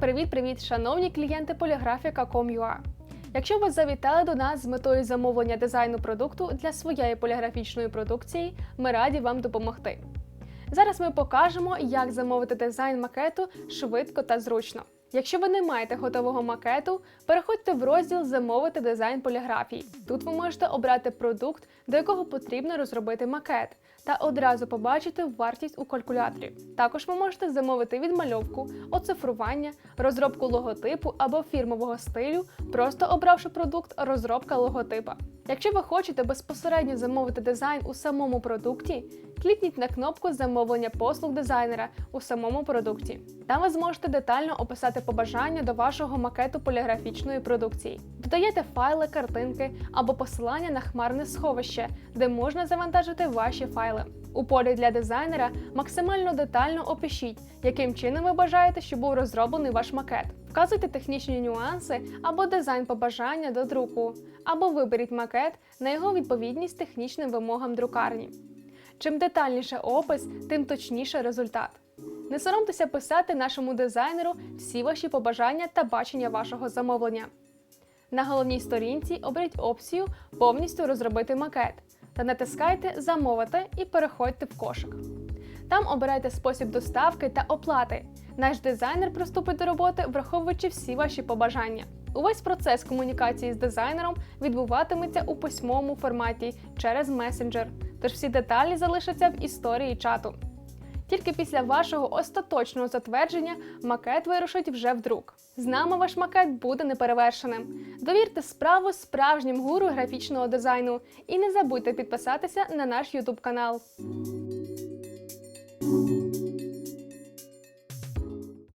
Привіт-привіт, шановні клієнти поліграфіка.com.ua. Якщо ви завітали до нас з метою замовлення дизайну продукту для своєї поліграфічної продукції, ми раді вам допомогти. Зараз ми покажемо, як замовити дизайн макету швидко та зручно. Якщо ви не маєте готового макету, переходьте в розділ Замовити дизайн поліграфії. Тут ви можете обрати продукт, до якого потрібно розробити макет, та одразу побачити вартість у калькуляторі. Також ви можете замовити відмальовку, оцифрування, розробку логотипу або фірмового стилю, просто обравши продукт розробка логотипа. Якщо ви хочете безпосередньо замовити дизайн у самому продукті, клікніть на кнопку Замовлення послуг дизайнера у самому продукті. Там ви зможете детально описати побажання до вашого макету поліграфічної продукції. Додаєте файли, картинки або посилання на хмарне сховище, де можна завантажити ваші файли. У полі для дизайнера максимально детально опишіть, яким чином ви бажаєте, щоб був розроблений ваш макет. Вказуйте технічні нюанси або дизайн побажання до друку, або виберіть макет на його відповідність технічним вимогам друкарні. Чим детальніше опис, тим точніше результат. Не соромтеся писати нашому дизайнеру всі ваші побажання та бачення вашого замовлення. На головній сторінці оберіть опцію Повністю розробити макет та натискайте Замовити і переходьте в кошик. Там обирайте спосіб доставки та оплати. Наш дизайнер приступить до роботи, враховуючи всі ваші побажання. Увесь процес комунікації з дизайнером відбуватиметься у письмовому форматі через месенджер, тож всі деталі залишаться в історії чату. Тільки після вашого остаточного затвердження макет вирушить вже в друк. З нами ваш макет буде неперевершеним. Довірте справу справжнім гуру графічного дизайну і не забудьте підписатися на наш YouTube канал.